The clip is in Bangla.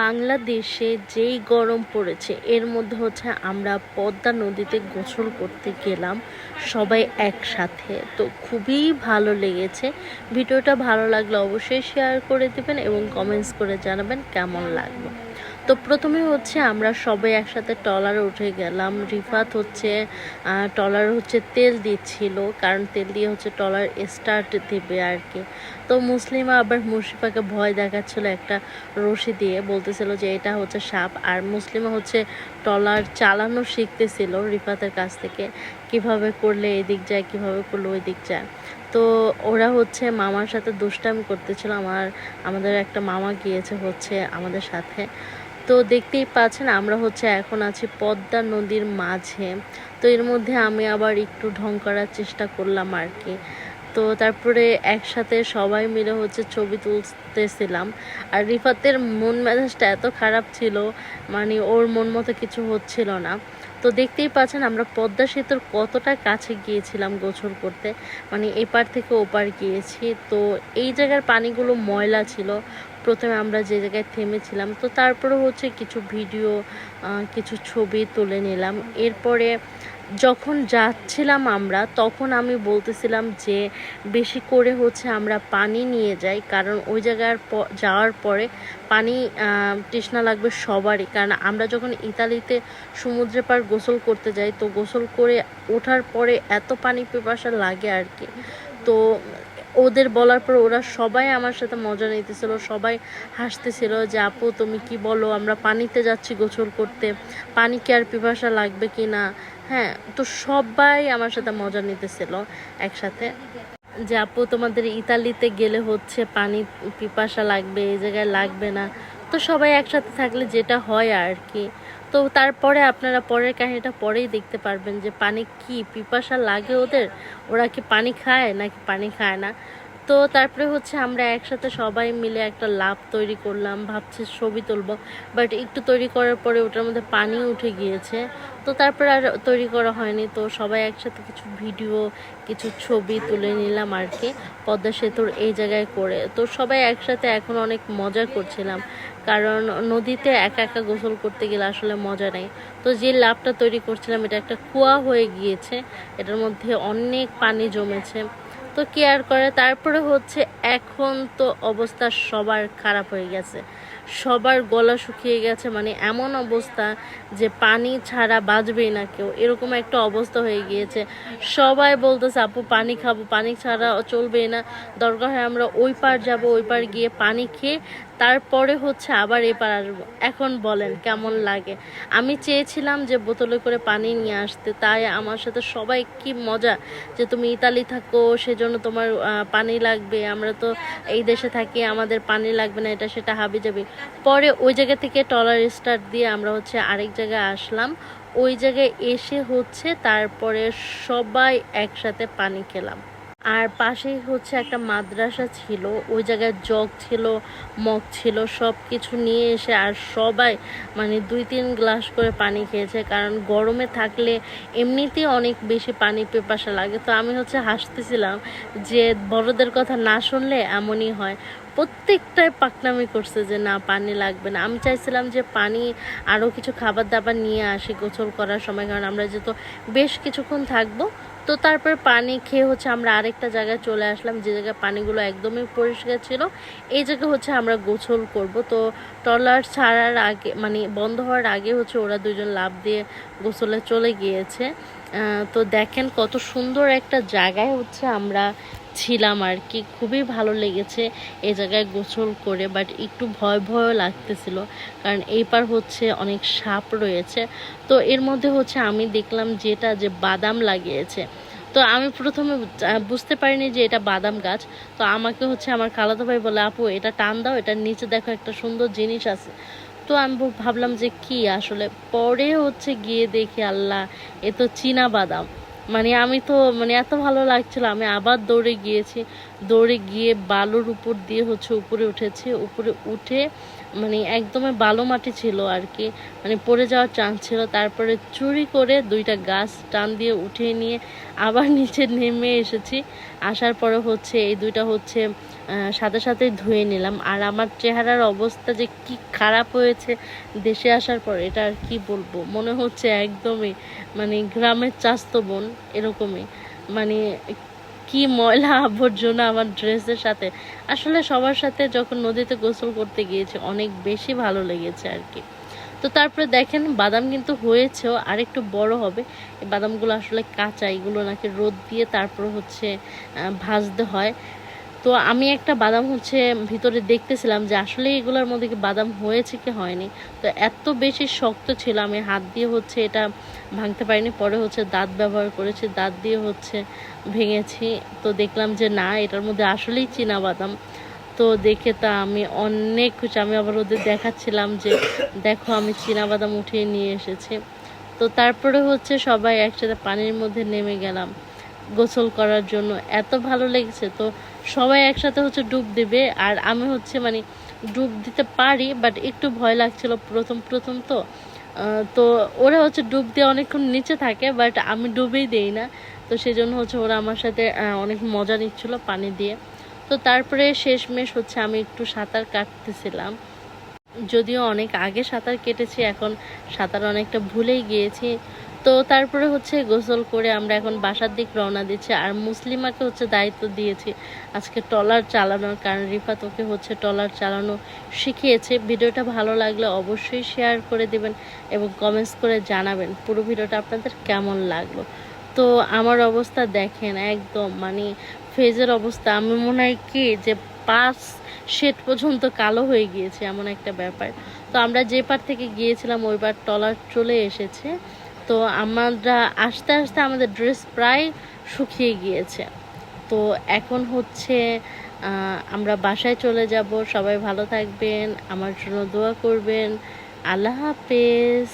বাংলাদেশে যেই গরম পড়েছে, এর মধ্যে হচ্ছে আমরা পদ্মা নদীতে গোসল করতে গেলাম সবাই একসাথে। তো খুবই ভালো লেগেছে। ভিডিওটা ভালো লাগলে অবশ্যই শেয়ার করে দেবেন এবং কমেন্টস করে জানাবেন কেমন লাগল। তো প্রথমে হচ্ছে আমরা সবাই একসাথে টলারে উঠে গেলাম। রিফাত হচ্ছে টলার হচ্ছে তেল দিচ্ছিল, কারণ তেল দিয়ে হচ্ছে টলার স্টার্ট দেবে আর কি তো মুসলিমা আবার মুর্শিফাকে ভয় দেখাচ্ছিল একটা রশি দিয়ে, বলতেছিল যে এটা হচ্ছে সাপ। আর মুসলিমা হচ্ছে টলার চালানো শিখতেছিল রিফাতের কাছ থেকে, কীভাবে করলে এদিক যায়, কীভাবে করলে ওই দিক যায়। তো ওরা হচ্ছে মামার সাথে দুষ্টাম করতেছিল। আমার, আমাদের একটা মামা গিয়েছে হচ্ছে আমাদের সাথে। তো দেখতেই পাচ্ছেন, আমরা হচ্ছে এখন আছি পদ্মা নদীর মাঝে। তো এর মধ্যে আমি আবার একটু ঢং করার চেষ্টা করলাম আর কি। তো তারপরে একসাথে সবাই মিলে হচ্ছে ছবি তুলতেছিলাম। আর রিফাতের মন মেজাজটা এত খারাপ ছিল মানে ওর মন মতো কিছু হচ্ছিল না। তো দেখতেই পাচ্ছেন, আমরা পদ্মা সেতুর কতটা কাছে গিয়েছিলাম গোসল করতে। মানে এপার থেকে ওপার গিয়েছি। তো এই জায়গার পানিগুলো ময়লা ছিল প্রথমে আমরা যে জায়গায় থেমেছিলাম, তো তারপরে হচ্ছে কিছু ভিডিও কিছু ছবি তুলে নিলাম। এরপরে যখন যাচ্ছিলাম আমরা, তখন আমি বলতেছিলাম যে বেশি করে হচ্ছে আমরা পানি নিয়ে যাই, কারণ ওই জায়গার যাওয়ার পরে পানি তৃষ্ণা লাগবে সবারই। কারণ আমরা যখন ইতালিতে সমুদ্রে পার গোসল করতে যাই, তো গোসল করে ওঠার পরে এত পানি পিপাসা লাগে আর কি। তো ওদের বলার পর ওরা সবাই আমার সাথে মজা নিতেছিল, সবাই হাসতেছিল যে, আপু, তুমি কি বলো? আমরা পানিতে যাচ্ছি গোসল করতে। পানি কি আর পিপাসা লাগবে কি না? হ্যাঁ তো সবাই আমার সাথে মজা নিতেছিল একসাথে। যে, আপু, তোমাদের ইতালিতে গেলে হচ্ছে পানি পিপাসা লাগবে, এই জায়গায় লাগবে না। তো সবাই একসাথে থাকলে যেটা হয় আর কি। তো তারপরে আপনারা পরের কাহিনীটা পরেই দেখতে পারবেন যে পানি কি, পিপাসা লাগে ওদের? ওরা কি পানি খায় নাকি পানি খায় না? তো তারপরে হচ্ছে আমরা একসাথে সবাই মিলে একটা লাভ তৈরি করলাম, ভাবছি ছবি তুলবো বাট একটু তৈরি করার পরে ওটার মধ্যে পানি উঠে গিয়েছে। তো তারপরে আর তৈরি করা হয়নি, তো সবাই একসাথে কিছু ভিডিও কিছু ছবি তুলে নিলাম আর কি, পদ্মা সেতুর এই জায়গায় করে। তো সবাই একসাথে এখন অনেক মজা করছিলাম, কারণ নদীতে একা একা গোসল করতে গেলে আসলে মজা নেই। তো যে লাভটা তৈরি করছিলাম, এটা একটা কুয়া হয়ে গিয়েছে, এটার মধ্যে অনেক পানি জমেছে। কেয়ার করে। তারপরে হচ্ছে এখন তো অবস্থা সবার খারাপ হয়ে গেছে। সবার গলা শুকিয়ে গেছে মানে এমন অবস্থা যে পানি ছাড়া বাঁচবেই না কেউ। এরকম একটা অবস্থা হয়ে গিয়েছে। সবাই বলতেছে, আপু, পানি খাব। পানি ছাড়া চলবেই না। দরকার হয় আমরা ওই পার যাব, ওই পার গিয়ে পানি খেয়ে তারপরে হচ্ছে আবার এবার আসব। এখন বলেন কেমন লাগে? আমি চেয়েছিলাম যে বোতলে করে পানি নিয়ে আসতে, তাই আমার সাথে সবাই কি মজা যে তুমি ইতালি থাকো, সেজন্য তোমার পানি লাগবে। আমরা তো এই দেশে থাকি, আমাদের পানি লাগবে না, এটা সেটা হাবি যাবি পরে ওই জায়গা থেকে টলার স্টার্ট দিয়ে আমরা হচ্ছে আরেক জায়গায় আসলাম। ওই জায়গায় এসে হচ্ছে তারপরে সবাই একসাথে পানি খেলাম। আর পাশেই হচ্ছে একটা মাদ্রাসা ছিল, ওই জায়গায় জগ ছিল, মগ ছিল সব কিছু নিয়ে এসে আর সবাই মানে দুই তিন গ্লাস করে পানি খেয়েছে, কারণ গরমে থাকলে এমনিতেই অনেক বেশি পানি পেপাসা লাগে। তো আমি হচ্ছে হাসতেছিলাম যে বড়দের কথা না শুনলে এমনই হয়। প্রত্যেকটাই পাকনামি করছে যে না, পানি লাগবে না। আমি চাইছিলাম যে পানি আরও কিছু খাবার দাবার নিয়ে আসি গোসল করার সময়, কারণ আমরা যেহেতু বেশ কিছুক্ষণ থাকব তো তারপর পানি খেয়ে হচ্ছে আমরা আরেকটা জায়গায় চলে আসলাম, যে জায়গায় পানিগুলো একদমই পরিষ্কার ছিল, এই জায়গায় হচ্ছে আমরা গোসল করব। তো ট্রলার ছাড়ার আগে মানে বন্ধ হওয়ার আগে হচ্ছে ওরা দুজন লাভ দিয়ে গোসলে চলে গিয়েছে। তো দেখেন কত সুন্দর একটা জায়গায় হচ্ছে আমরা ছিলাম আর কি। খুবই ভালো লেগেছে এই জায়গায় গোসল করে বাট একটু ভয় ভয়ও লাগতেছিল। কারণ এই পার হচ্ছে অনেক সাপ রয়েছে। তো এর মধ্যে হচ্ছে আমি দেখলাম যেটা যে বাদাম লাগিয়েছে। তো আমি প্রথমে বুঝতে পারিনি যে এটা বাদাম গাছ। তো আমাকে হচ্ছে আমার খালাতো ভাই বলে, আপু, এটা টান দাও এটার নিচে দেখো একটা সুন্দর জিনিস আছে। তো আমি ভাবলাম যে কি আসলে? পরে হচ্ছে গিয়ে দেখি, আল্লাহ, এ তো চীনা বাদাম। মানে আমি তো মানে এত ভালো লাগছিল। আমি আবার দৌড়ে গিয়েছি। দৌড়ে গিয়ে বালুর উপর দিয়ে হচ্ছে উপরে উঠেছি। উপরে উঠে মানে একদমই বালো মাটি ছিল আর কি। মানে পড়ে যাওয়ার চান্স ছিল। তারপরে চুরি করে দুইটা গাছ টান দিয়ে উঠিয়ে নিয়ে আবার নিচে নেমে এসেছি। আসার পরে হচ্ছে এই দুইটা হচ্ছে সাথে সাথে ধুয়ে নিলাম। আর আমার চেহারার অবস্থা যে কি খারাপ হয়েছে দেশে আসার পর, এটা আর কি বলব? মনে হচ্ছে একদমই মানে গ্রামের চাস্ত বোন, এরকমই। মানে কি ময়লা আবর্জনা আমার ড্রেসের সাথে। আসলে সবার সাথে যখন নদীতে গোসল করতে গিয়েছি, অনেক বেশি ভালো লেগেছে আর কি। তো তারপরে দেখেন, বাদাম কিন্তু হয়েছেও আর একটু বড় হবে। এই বাদামগুলো আসলে কাঁচা, এগুলো নাকি রোদ দিয়ে তারপর হচ্ছে ভাজতে হয়। তো আমি একটা বাদাম হচ্ছে ভিতরে দেখতেছিলাম যে আসলে এগুলোর মধ্যে কি বাদাম হয়েছে কি হয়নি। তো এত বেশি শক্ত ছিল, আমি হাত দিয়ে হচ্ছে এটা ভাঙতে পারিনি। পরে হচ্ছে দাঁত ব্যবহার করেছি, দাঁত দিয়ে হচ্ছে ভেঙেছি। তো দেখলাম যে না, এটার মধ্যে আসলেই চীনা বাদাম। তো দেখে তা আমি অনেক খুশি। আমি আবার ওদের দেখাচ্ছিলাম যে, দেখো আমি চীনা বাদাম উঠিয়ে নিয়ে এসেছি। তো তারপরে হচ্ছে সবাই একসাথে পানির মধ্যে নেমে গেলাম। গোসল করার জন্য এত ভালো লেগেছে। তো সবাই একসাথে হচ্ছে ডুব দেবে। আর আমি হচ্ছে মানে ডুব দিতে পারি বাট একটু ভয় লাগছিল প্রথম প্রথম তো। তো ওরা হচ্ছে ডুব দিয়ে অনেকক্ষণ নিচে থাকে বাট আমি ডুবেই দেই না। তো সেই জন্য হচ্ছে ওরা আমার সাথে অনেক মজা নিচ্ছিল পানি দিয়ে। তো তারপরে শেষমেশ হচ্ছে আমি একটু সাঁতার কাটতেছিলাম। যদিও অনেক আগে সাঁতার কেটেছি, এখন সাঁতার অনেকটা ভুলেই গিয়েছি। তো তারপরে হচ্ছে গোসল করে আমরা এখন বাসার দিক রওনা দিচ্ছি। আর মুসলিমাকে হচ্ছে দায়িত্ব দিয়েছি আজকে টলার চালানোর, কারণ রিফাত ওকে হচ্ছে টলার চালানো শিখিয়েছে। ভিডিওটা ভালো লাগলে অবশ্যই শেয়ার করে দেবেন এবং কমেন্টস করে জানাবেন পুরো ভিডিওটা আপনাদের কেমন লাগল। তো আমার অবস্থা দেখেন একদম মানে ফেজের অবস্থা। আমি মনে হয় কি যে পাঁচ শেড পর্যন্ত কালো হয়ে গিয়েছে, এমন একটা ব্যাপার। তো আমরা যে পার থেকে গিয়েছিলাম, ওই বার টলার চলে এসেছে। তো আমরা আস্তে আস্তে আমাদের ড্রেস প্রায় শুকিয়ে গিয়েছে। তো এখন হচ্ছে আমরা বাসায় চলে যাব। সবাই ভালো থাকবেন। আমার জন্য দোয়া করবেন। আল্লাহ হাফেজ।